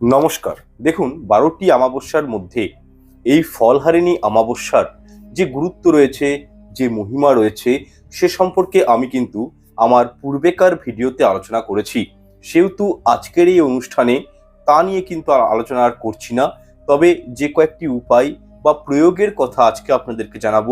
নমস্কার। দেখুন, বারোটি অমাবস্যার মধ্যে এই ফলহারিণী অমাবস্যার যে গুরুত্ব রয়েছে, যে মহিমা রয়েছে, সে সম্পর্কে আমি কিন্তু আমার পূর্বেকার ভিডিওতে আলোচনা করেছি। সেহেতু আজকের এই অনুষ্ঠানে তা নিয়ে কিন্তু আর আলোচনা আর করছি না। তবে যে কয়েকটি উপায় বা প্রয়োগের কথা আজকে আপনাদেরকে জানাব,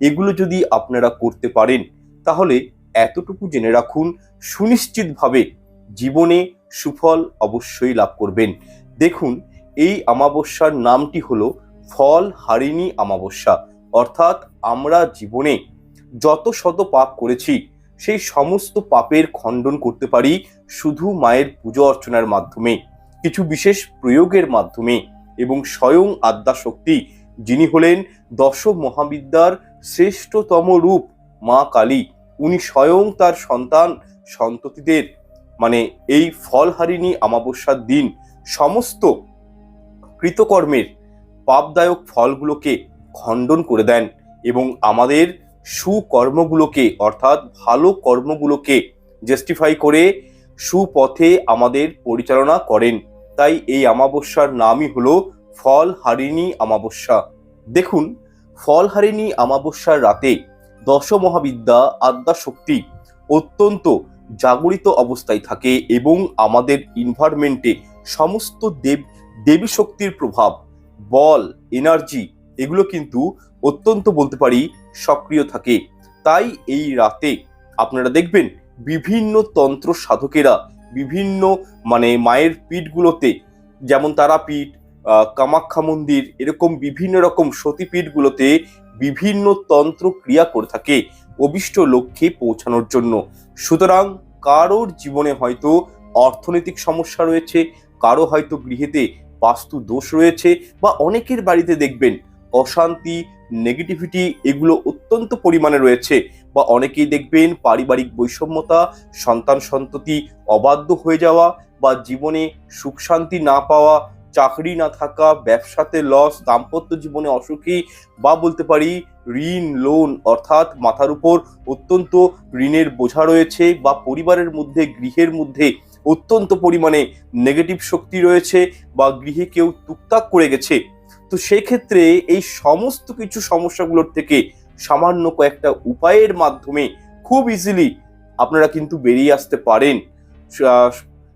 এগুলো যদি আপনারা করতে পারেন, তাহলে এতটুকু জেনে রাখুন, সুনিশ্চিতভাবে জীবনে সুফল অবশ্যই লাভ করবেন। দেখুন, এই অমাবস্যার নামটি হলো ফল হারিণী অমাবস্যা। অর্থাৎ আমরা জীবনে যত শত পাপ করেছি, সেই সমস্ত পাপের খণ্ডন করতে পারি শুধু মায়ের পুজো অর্চনার মাধ্যমে। কিছু বিশেষ প্রয়োগের মাধ্যমে এবং স্বয়ং আদ্যা শক্তি যিনি হলেন দশ মহাবিদ্যার শ্রেষ্ঠতম রূপ মা কালী, উনি স্বয়ং তার সন্তান সন্ততিদের মানে এই ফলহারিণী অমাবস্যার দিন সমস্ত কৃতকর্মের পাপদায়ক ফলগুলোকে খণ্ডন করে দেন এবং আমাদের সুকর্মগুলোকে, অর্থাৎ ভালো কর্মগুলোকে জাস্টিফাই করে সুপথে আমাদের পরিচালনা করেন। তাই এই অমাবস্যার নামই হলো ফলহারিণী অমাবস্যা। দেখুন, ফলহারিণী অমাবস্যার রাতে দশ মহাবিদ্যা অত্যন্ত জাগরিত অবস্থায় থাকে এবং আমাদের ইনভারমেন্টে সমস্ত দেব, দেবী শক্তির প্রভাব, বল এনার্জি এগুলো কিন্তু অত্যন্ত বলতে পারি সক্রিয় থাকে। তাই এই রাতে আপনারা দেখবেন বিভিন্ন তন্ত্র সাধকেরা বিভিন্ন মানে মায়ের পীঠগুলোতে যেমন তারাপীঠ কামাখ্যা মন্দির, এরকম বিভিন্ন রকম সতীপীঠগুলোতে বিভিন্ন তন্ত্র ক্রিয়া করে থাকে অবিষ্ট লক্ষ্যে পৌঁছানোর জন্য। সুতরাং কারোর জীবনে হয়তো অর্থনৈতিক সমস্যা রয়েছে, কারও হয়তো গৃহেতে বাস্তু দোষ রয়েছে বা অনেকের বাড়িতে দেখবেন অশান্তি নেগেটিভিটি এগুলো অত্যন্ত পরিমাণে রয়েছে বা অনেকেই দেখবেন পারিবারিক বৈষম্যতা, সন্তান সন্ততি, অবাধ্য হয়ে যাওয়া বা জীবনে সুখ শান্তি না পাওয়া চাকরি না থাকা, ব্যবসাতে লস দাম্পত্য জীবনে অসুখী বা বলতে পারি ঋণ লোন অর্থাৎ মাথার উপর অত্যন্ত ঋণের বোঝা রয়েছে বা পরিবারের মধ্যে, গৃহের মধ্যে অত্যন্ত পরিমাণে নেগেটিভ শক্তি রয়েছে বা গৃহে কেউ টুকটাক করে গেছে। তো সেক্ষেত্রে এই সমস্ত কিছু সমস্যাগুলোর থেকে সামান্য কয়েকটা উপায়ের মাধ্যমে খুব ইজিলি আপনারা কিন্তু বেরিয়ে আসতে পারেন।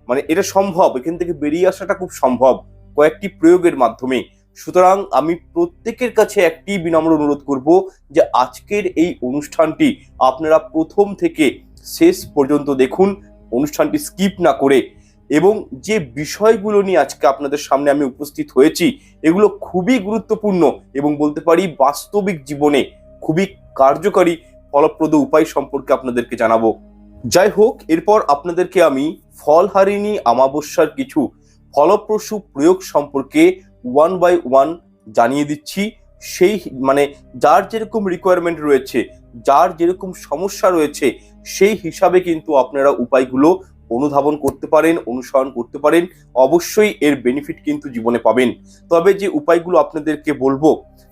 মানে এটা সম্ভব, এখান থেকে বেরিয়ে আসাটা খুব সম্ভব। কয়েকটি প্রয়োগের মাধ্যমে। সুতরাং আমি প্রত্যেকের কাছে একটি বিনম্র অনুরোধ করব যে আজকের এই অনুষ্ঠানটি আপনারা প্রথম থেকে শেষ পর্যন্ত দেখুন, অনুষ্ঠানটি স্কিপ না করে। এবং যে বিষয়গুলো নিয়ে আজকে আপনাদের সামনে আমি উপস্থিত হয়েছি, এগুলো খুবই গুরুত্বপূর্ণ এবং বলতে পারি বাস্তবিক জীবনে খুবই কার্যকারী, ফলপ্রদ উপায় সম্পর্কে আপনাদেরকে জানাব। যাই হোক, এরপর আপনাদেরকে আমি ফলহারিণী অমাবস্যার কিছু ফলপ্রসূ প্রয়োগ সম্পর্কে ওয়ান বাই ওয়ান জানিয়ে দিচ্ছি। সেই মানে যার যেরকম রিকোয়ারমেন্ট রয়েছে, যার যেরকম সমস্যা রয়েছে, সেই হিসাবে কিন্তু আপনারা উপায়গুলো অনুধাবন করতে পারেন, অনুসরণ করতে পারেন। অবশ্যই এর বেনিফিট কিন্তু জীবনে পাবেন। তবে যে উপায়গুলো আপনাদেরকে বলব,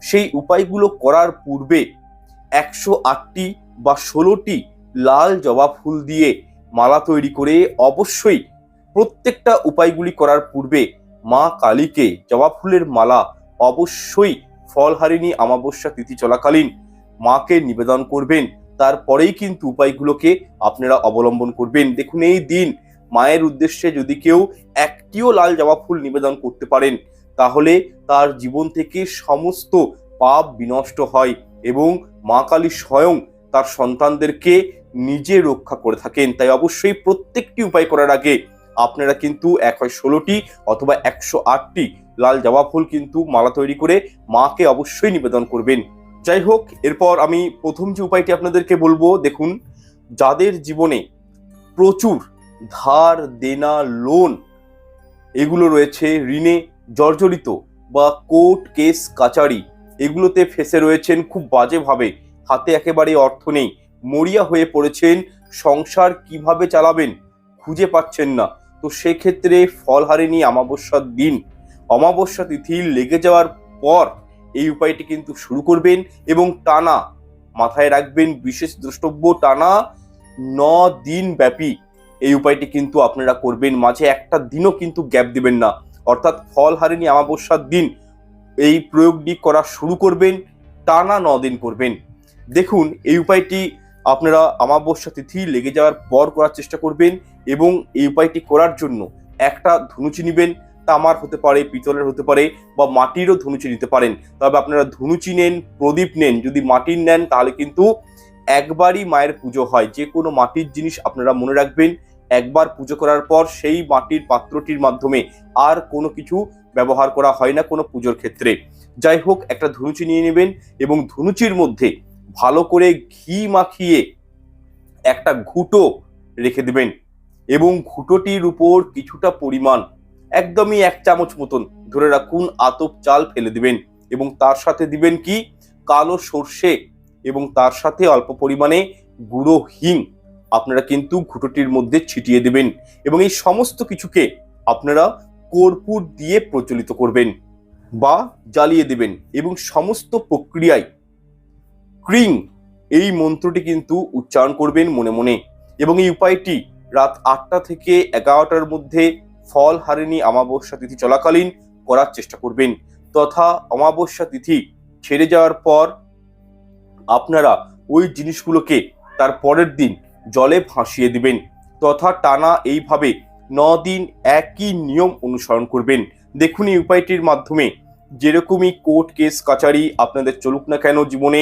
সেই উপায়গুলো করার পূর্বে একশো আটটি বা ষোলোটি লাল জবা ফুল দিয়ে মালা তৈরি করে অবশ্যই প্রত্যেকটা উপায়গুলি করার পূর্বে মা কালীকে জবা ফুলের মালা অবশ্যই ফলহারিণী অমাবস্যা তিথি চলাকালীন মাকে নিবেদন করবেন। তারপরেই কিন্তু উপায়গুলোকে আপনারা অবলম্বন করবেন। দেখুন এই দিন মায়ের উদ্দেশ্যে যদি কেউ একটিও লাল জবা ফুল নিবেদন করতে পারেন, তাহলে তার জীবন থেকে সমস্ত পাপ বিনষ্ট হয় এবং মা কালী স্বয়ং তার সন্তানদেরকে নিজে রক্ষা করে থাকেন। তাই অবশ্যই প্রত্যেকটি উপায় করার আগে আপনারা কিন্তু এক হয় ষোলোটি অথবা একশো আটটি লাল জবা ফুল কিন্তু মালা তৈরি করে মাকে অবশ্যই নিবেদন করবেন। যাই হোক, এরপর আমি প্রথম যে উপায়টি আপনাদেরকে বলব, দেখুন, যাদের জীবনে প্রচুর ধার, দেনা, লোন এগুলো রয়েছে, ঋণে জর্জরিত বা কোর্ট কেস, কাচারি এগুলোতে ফেসে রয়েছেন, খুব বাজেভাবে। হাতে একেবারে অর্থ নেই। মরিয়া হয়ে পড়েছেন, সংসার কীভাবে চালাবেন খুঁজে পাচ্ছেন না। তো সেক্ষেত্রে ফলহারিণী অমাবস্যার দিন। অমাবস্যা তিথি লেগে যাওয়ার পর এই উপায়টি কিন্তু শুরু করবেন এবং টানা মাথায় রাখবেন বিশেষ দ্রষ্টব্য, টানা ন দিন ব্যাপী এই উপায়টি কিন্তু আপনারা করবেন। মাঝে একটা দিনও কিন্তু গ্যাপ দিবেন না। অর্থাৎ ফল হারিনি অমাবস্যার দিন এই প্রয়োগটি করা শুরু করবেন, টানা ন দিন করবেন। দেখুন, এই উপায়টি আপনারা অমাবস্যা তিথি লেগে যাওয়ার পর করার চেষ্টা করবেন এবং এই উপায়টি করার জন্য একটা ধনুচি নেবেন। তামার হতে পারে, পিতলের হতে পারে বা মাটিরও ধনুচি নিতে পারেন। তবে আপনারা ধনুচি নেন, প্রদীপ নেন, যদি মাটির নেন তাহলে কিন্তু একবারই মায়ের পুজো হয়। যে কোনো মাটির জিনিস আপনারা মনে রাখবেন, একবার পুজো করার পর সেই মাটির পাত্রটির মাধ্যমে আর কোনো কিছু ব্যবহার করা হয় না কোনো পুজোর ক্ষেত্রে। যাই হোক, একটা ধনুচি নিয়ে নেবেন এবং ধনুচির মধ্যে ভালো করে ঘি মাখিয়ে একটা ঘুটো রেখে দেবেন এবং ঘুটোটির উপর কিছুটা পরিমাণ একদমই এক চামচ মতন ধরে রাখুন আতপ চাল ফেলে দিবেন এবং তার সাথে দিবেন কি? কালো সর্ষে এবং তার সাথে অল্প পরিমাণে গুঁড়ো হিং। আপনারা কিন্তু ঘুটোটির মধ্যে ছিটিয়ে দেবেন এবং এই সমস্ত কিছুকে আপনারা কর্পূর দিয়ে প্রচলিত করবেন বা জ্বালিয়ে দেবেন এবং সমস্ত প্রক্রিয়ায় ক্রিং এই মন্ত্রটি কিন্তু উচ্চারণ করবেন মনে মনে। এবং এই উপায়টি রাত আটটা থেকে এগারোটার মধ্যে ফল হারিনি অমাবস্যা তিথি চলাকালীন করার চেষ্টা করবেন। তথা অমাবস্যা তিথি ছেড়ে যাওয়ার পর আপনারা ওই জিনিসগুলোকে তার পরের দিন জলে ভাসিয়ে দিবেন। তথা টানা এইভাবে ন দিন একই নিয়ম অনুসরণ করবেন। দেখুন এই উপায়টির মাধ্যমে যেরকমই কোর্ট কেস, কাচারি আপনাদের চলুক না কেন জীবনে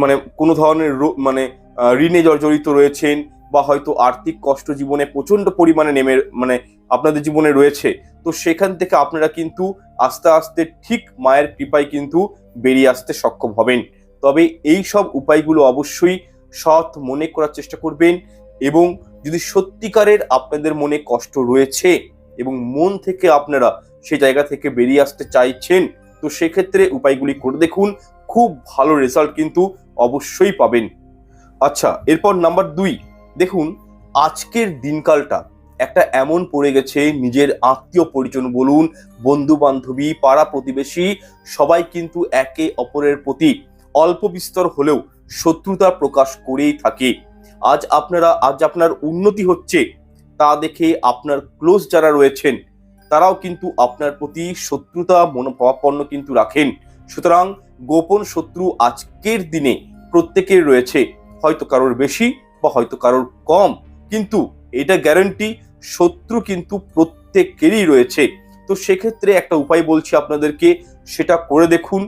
মানে কোনো ধরনের মানে ঋণে জর্জরিত রয়েছেন বা হয়তো আর্থিক কষ্ট জীবনে প্রচণ্ড পরিমাণে নেমে মানে আপনাদের জীবনে রয়েছে, তো সেখান থেকে আপনারা কিন্তু আস্তে আস্তে ঠিক মায়ের কৃপায় কিন্তু বেরিয়ে আসতে সক্ষম হবেন। তবে এই সব উপায়গুলো অবশ্যই সৎ মনে করার চেষ্টা করবেন এবং যদি সত্যিকারের আপনাদের মনে কষ্ট রয়েছে এবং মন থেকে আপনারা সে জায়গা থেকে বেরিয়ে আসতে চাইছেন, তো সেক্ষেত্রে উপায়গুলি করে দেখুন। খুব ভালো রেজাল্ট কিন্তু অবশ্যই পাবেন। আচ্ছা এরপর নাম্বার দুই। দেখুন, আজকের দিনকালটা একটা এমন পড়ে গেছে, নিজের আত্মীয় পরিজন বলুন বন্ধু বান্ধবী পাড়া প্রতিবেশী, সবাই কিন্তু একে অপরের প্রতি অল্প বিস্তর হলেও শত্রুতা প্রকাশ করেই থাকে। আজ আপনারা, আজ আপনার উন্নতি হচ্ছে, তা দেখে আপনার ক্লোজ যারা রয়েছেন, তারাও কিন্তু আপনার প্রতি শত্রুতা, মনোভাবাপন্ন কিন্তু রাখেন। সুতরাং গোপন শত্রু আজকের দিনে প্রত্যেকের রয়েছে, হয়তো কারোর বেশি বা হয়তো কারোর কম। কিন্তু এটা গ্যারান্টি শত্রু কিন্তু প্রত্যেকেরই রয়েছে। তো সেক্ষেত্রে একটা উপায় বলছি আপনাদেরকে, সেটা করে দেখুন।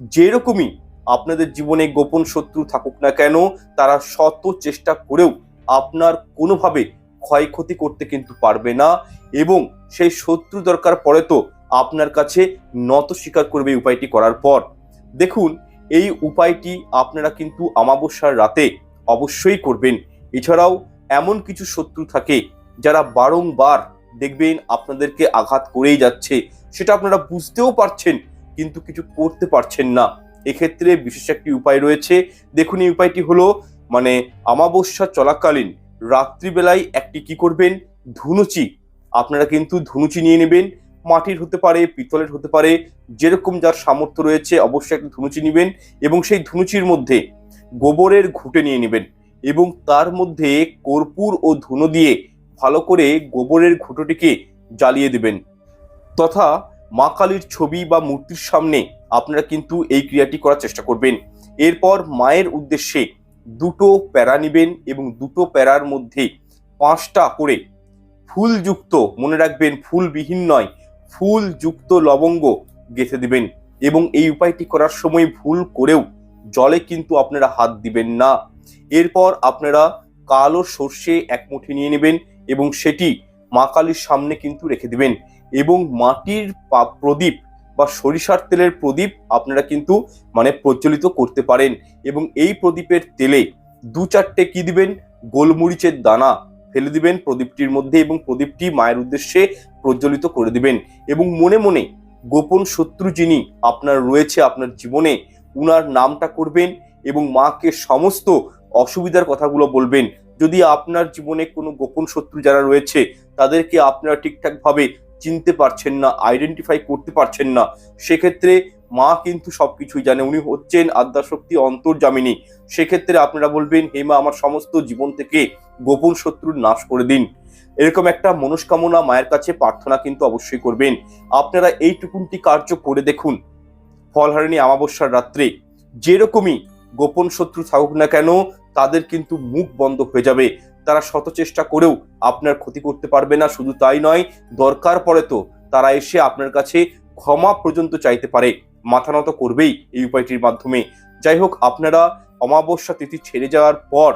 যেরকমই আপনাদের জীবনে গোপন শত্রু থাকুক না কেন, তারা শত চেষ্টা করেও আপনার কোনোভাবে ক্ষয়ক্ষতি করতে কিন্তু পারবে না। এবং সেই শত্রু দরকার পড়ে তো আপনার কাছে নত স্বীকার করবে এই উপায়টি করার পর। দেখুন, এই উপায়টি আপনারা কিন্তু অমাবস্যার রাতে অবশ্যই করবেন। এছাড়াও এমন কিছু শত্রু থাকে যারা বারংবার দেখবেন আপনাদেরকে আঘাত করেই যাচ্ছে। সেটা আপনারা বুঝতেও পারছেন, কিন্তু কিছু করতে পারছেন না। এক্ষেত্রে বিশেষ একটি উপায় রয়েছে। দেখুন, এই উপায়টি হলো মানে অমাবস্যা চলাকালীন রাত্রিবেলায় একটি কি করবেন? ধুনুচি। আপনারা কিন্তু ধুনুচি নিয়ে নেবেন। মাটির হতে পারে, পিতলের হতে পারে, যেরকম যার সামর্থ্য রয়েছে অবশ্যই একটা ধুনুচি নেবেন এবং সেই ধুনুচির মধ্যে গোবরের ঘুঁটে নিয়ে নেবেন এবং তার মধ্যে কর্পূর ও ধুনো দিয়ে ভালো করে গোবরের ঘুঁটোটিকে জ্বালিয়ে দেবেন। তথা মা কালীর ছবি বা মূর্তির সামনে আপনারা কিন্তু এই ক্রিয়াটি করার চেষ্টা করবেন। এরপর মায়ের উদ্দেশ্যে দুটো প্যারা নেবেন এবং দুটো প্যারার মধ্যে পাঁচটা করে ফুলযুক্ত, মনে রাখবেন ফুলবিহীন নয় ফুলযুক্ত লবঙ্গ গেঁথে দিবেন এবং এই উপায়টি করার সময় ভুল করেও জলে কিন্তু আপনারা হাত দিবেন না। এরপর আপনারা কালো সর্ষে এক মুঠি নিয়ে নেবেন এবং সেটি মা কালীর সামনে কিন্তু রেখে দিবেন এবং মাটির প্রদীপ বা সরিষার তেলের প্রদীপ আপনারা কিন্তু মানে প্রজ্বলিত করতে পারেন এবং এই প্রদীপের তেলে দু চারটে কি দিবেন? গোলমরিচের দানা ফেলে দিবেন প্রদীপটির মধ্যে এবং প্রদীপটি মায়ের উদ্দেশ্যে প্রজ্বলিত করে দিবেন। এবং মনে মনে গোপন শত্রু যিনি আপনার রয়েছে আপনার জীবনে, উনার নামটা করবেন এবং মাকে সমস্ত অসুবিধার কথাগুলো বলবেন। যদি আপনার জীবনে কোনো গোপন শত্রু যারা রয়েছে, তাদেরকে আপনারা ঠিকঠাকভাবে চিনতে পারছেন না আইডেন্টিফাই করতে পারছেন না, সেক্ষেত্রে মা কিন্তু সবকিছুই জানে। উনি হচ্ছেন আদ্যাশক্তি অন্তর্জামিনী সেক্ষেত্রে আপনারা বলবেন, হে মা, আমার সমস্ত জীবন থেকে গোপন শত্রুর নাশ করে দিন। এরকম একটা মনস্কামনা মায়ের কাছে প্রার্থনা কিন্তু অবশ্যই করবেন। আপনারা এইটুকুনটি কার্য করে দেখুন, ফলহারিণী অমাবস্যার রাত্রে। যেরকমই গোপন শত্রু থাকুক না কেন, তাদের কিন্তু মুখ বন্ধ হয়ে যাবে। তারা শত চেষ্টা করেও আপনার ক্ষতি করতে পারবে না, শুধু তাই নয়, দরকার পড়ে তো তারা এসে আপনার কাছে ক্ষমা পর্যন্ত চাইতে পারে। মাথা নত করবেই এই উপায়টির মাধ্যমে। যাই হোক, আপনারা অমাবস্যা তিথি ছেড়ে যাওয়ার পর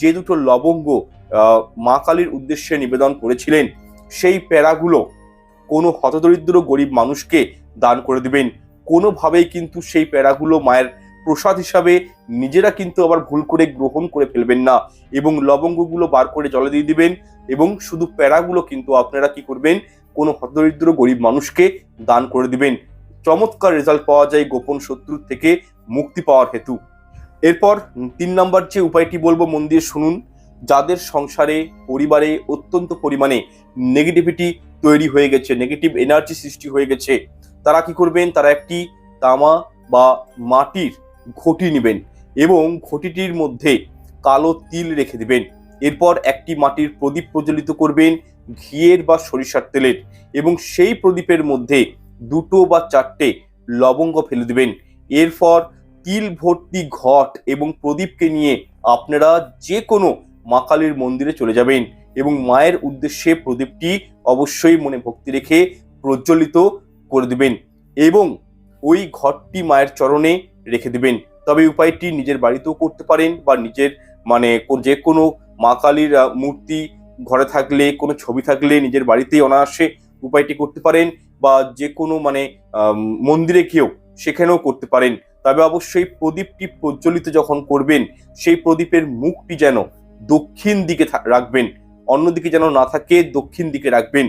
যে দুটো লবঙ্গ মা কালীর উদ্দেশ্যে নিবেদন করেছিলেন, সেই প্যারাগুলো কোনো হতদরিদ্র গরিব মানুষকে দান করে দিবেন। কোনোভাবেই কিন্তু সেই প্যারাগুলো মায়ের প্রসাদ হিসাবে নিজেরা কিন্তু আবার ভুল করে গ্রহণ করে ফেলবেন না এবং লবঙ্গগুলো বার করে জলে দিয়ে দিবেন এবং শুধু প্যারাগুলো কিন্তু আপনারা কি করবেন? কোনো হতদরিদ্র গরিব মানুষকে দান করে দিবেন। চমৎকার রেজাল্ট পাওয়া যায় গোপন শত্রুর থেকে মুক্তি পাওয়ার হেতু। এরপর তিন নম্বর যে উপায়টি বলব মন দিয়ে শুনুন, যাদের সংসারে, পরিবারে অত্যন্ত পরিমাণে নেগেটিভিটি তৈরি হয়ে গেছে নেগেটিভ এনার্জি সৃষ্টি হয়ে গেছে, তারা কি করবেন? তারা একটি তামা বা মাটির ঘটি নেবেন এবং ঘটিটির মধ্যে কালো তিল রেখে দেবেন। এরপর একটি মাটির প্রদীপ প্রজ্বলিত করবেন ঘিয়ের বা সরিষার তেলের এবং সেই প্রদীপের মধ্যে দুটো বা চারটে লবঙ্গ ফেলে দেবেন। এরপর তিল ভর্তি ঘট এবং প্রদীপকে নিয়ে আপনারা যে কোনো মা কালীর মন্দিরে চলে যাবেন এবং মায়ের উদ্দেশ্যে প্রদীপটি অবশ্যই মনে ভক্তি রেখে প্রজ্বলিত করে দেবেন এবং ওই ঘরটি মায়ের চরণে রেখে দেবেন। তবে উপায়টি নিজের বাড়িতেও করতে পারেন বা নিজের মানে যে কোনো মা কালীর মূর্তি ঘরে থাকলে, কোনো ছবি থাকলে নিজের বাড়িতেই অনায়াসে উপায়টি করতে পারেন বা যে কোনো মানে মন্দিরে গিয়েও সেখানেও করতে পারেন। তবে অবশ্যই প্রদীপটি প্রজ্বলিত যখন করবেন, সেই প্রদীপের মুখটি যেন দক্ষিণ দিকে রাখবেন, অন্যদিকে যেন না থাকে দক্ষিণ দিকে রাখবেন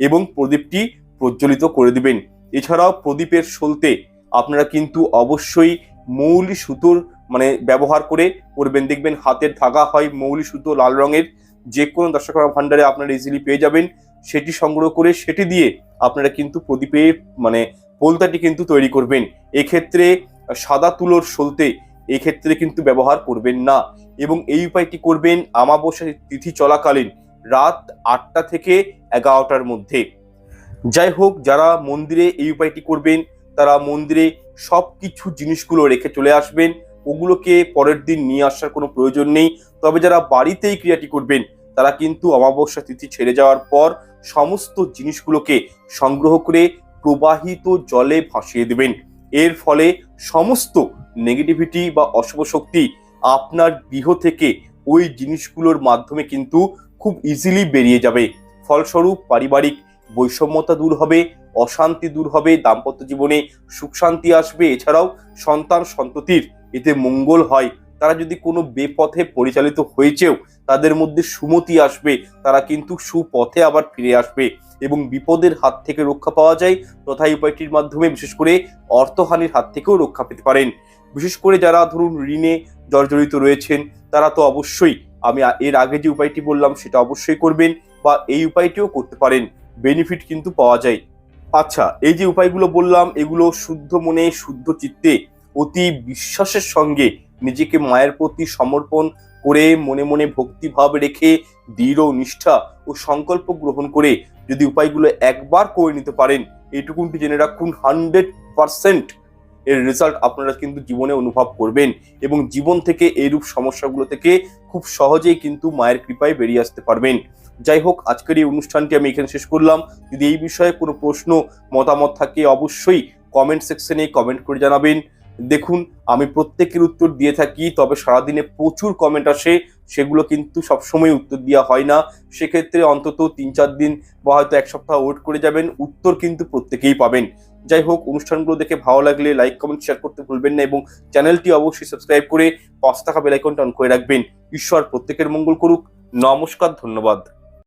এবং প্রদীপটি প্রজ্বলিত করে দিবেন। এছাড়াও প্রদীপের সলতে আপনারা কিন্তু অবশ্যই মৌলি সুতোর মানে ব্যবহার করে করবেন দেখবেন হাতের ধাগা হয় মৌলি সুতো লাল রঙের। যে কোনো দর্শক ভান্ডারে আপনারা ইজিলি পেয়ে যাবেন। সেটি সংগ্রহ করে সেটি দিয়ে আপনারা কিন্তু প্রদীপে মানে পোলতাটি কিন্তু তৈরি করবেন। এক্ষেত্রে সাদা তুলোর সলতে এক্ষেত্রে কিন্তু ব্যবহার করবেন না। এবং এই উপায়টি করবেন আমাবস্যা তিথি চলাকালীন রাত আটটা থেকে এগারোটার মধ্যে। যাই হোক, যারা মন্দিরে এই উপায়টি করবেন তারা মন্দিরে সব কিছু জিনিসগুলো রেখে চলে আসবেন। ওগুলোকে পরের দিন নিয়ে আসার কোনো প্রয়োজন নেই। তবে যারা বাড়িতেই ক্রিয়াটি করবেন, তারা কিন্তু অমাবস্যা তিথি ছেড়ে যাওয়ার পর সমস্ত জিনিসগুলোকে সংগ্রহ করে প্রবাহিত জলে ভাসিয়ে দেবেন। এর ফলে সমস্ত নেগেটিভিটি বা অশুভ শক্তি আপনার গৃহ থেকে ওই জিনিসগুলোর মাধ্যমে কিন্তু খুব ইজিলি বেরিয়ে যাবে। ফলস্বরূপ পারিবারিক বৈষম্যতা দূর হবে অশান্তি দূর হবে, দাম্পত্য জীবনে সুখ শান্তি আসবে। এছাড়াও সন্তান সন্ততির এতে মঙ্গল হয়। তারা যদি কোনো বেপথে পরিচালিত হয়েছেও তাদের মধ্যে সুমতি আসবে, তারা কিন্তু সুপথে আবার ফিরে আসবে এবং বিপদের হাত থেকে রক্ষা পাওয়া যায়। তথা এই উপায়টির মাধ্যমে বিশেষ করে অর্থহানির হাত থেকেও রক্ষা পেতে পারেন। বিশেষ করে যারা ধরুন ঋণে জর্জরিত রয়েছেন, তারা তো অবশ্যই আমি এর আগে যে উপায়টি বললাম সেটা অবশ্যই করবেন বা এই উপায়টিও করতে পারেন। বেনিফিট কিন্তু পাওয়া যায়। আচ্ছা এই যে উপায়গুলো বললাম, এগুলো শুদ্ধ মনে, শুদ্ধ চিত্তে, অতি বিশ্বাসের সঙ্গে নিজেকে মায়ের প্রতি সমর্পণ করে মনে মনে ভক্তিভাব রেখে দৃঢ় নিষ্ঠা ও সংকল্প গ্রহণ করে যদি উপায়গুলো একবার করে নিতে পারেন এইটুকুনটি জেনে রাখুন হান্ড্রেড পারসেন্ট এর রেজাল্ট আপনারা কিন্তু জীবনে অনুভব করবেন এবং জীবন থেকে এইরূপ সমস্যাগুলো থেকে খুব সহজেই কিন্তু মায়ের কৃপায় বেরিয়ে আসতে পারবেন। যাই হোক, আজকের এই অনুষ্ঠানটি আমি এখানে শেষ করলাম। যদি এই বিষয়ে কোনো প্রশ্ন, মতামত থাকে, অবশ্যই কমেন্ট সেকশনে কমেন্ট করে জানাবেন। দেখুন, আমি প্রত্যেকের উত্তর দিয়ে থাকি, তবে সারাদিনে প্রচুর কমেন্ট আসে, সেগুলো কিন্তু সবসময় উত্তর দেওয়া হয় না। সেক্ষেত্রে অন্তত তিন চার দিন বা হয়তো এক সপ্তাহ ওয়েট করে যাবেন, উত্তর কিন্তু প্রত্যেকেই পাবেন। যাই হোক, অনুষ্ঠানগুলো দেখে ভালো লাগলে লাইক কমেন্ট শেয়ার করতে ভুলবেন না এবং চ্যানেলটি অবশ্যই সাবস্ক্রাইব করে পাঁচ টাকা বেলাইকনটা অন করে রাখবেন। ঈশ্বর প্রত্যেকের মঙ্গল করুক। নমস্কার, ধন্যবাদ।